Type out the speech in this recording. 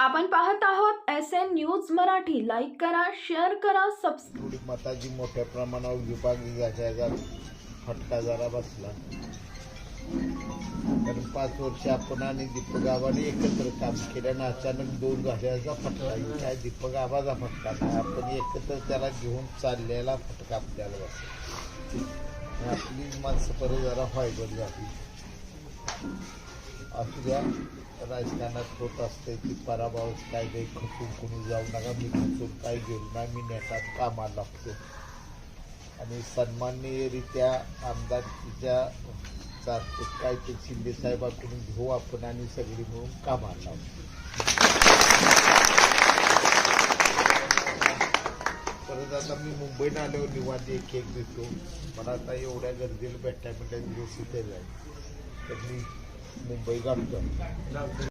आपण पाहत आहोत S N news Marathi. Like करा शेअर करा सबस्क्राईब थोडी मताची मोठ्या प्रमाणावर विभागली फटका जरा बसला. कारण पाच वर्ष आपण आणि दीपक आबाने एकत्र काम केल्यानं अचानक दोन घड्याचा फटका. काय दीपक आबाचा फटका. नाही आपण एकत्र त्याला घेऊन चाललेला फटका आपल्याला बसला. आपली माणसं परत जरा व्हायबल झाली. असू द्या. राजकारणात होत असते की पराभव काय काही खचून कोणी जाऊ नका मी खचून काय घेऊ नाही मी नेटात कामाला लागतो. आणि सन्माननीयरित्या आमदारकीच्या चालते काय ते शिंदे साहेबाकडून घेऊ आपण आणि सगळी मिळून कामाला लावतो परत आता मी मुंबईत आल्यावर निवांत एक एक देतो. मला आता एवढ्या गर्दीला भेटाय म्हणजे दिवस इथे जाईल तर मी मुंबई गाठतं.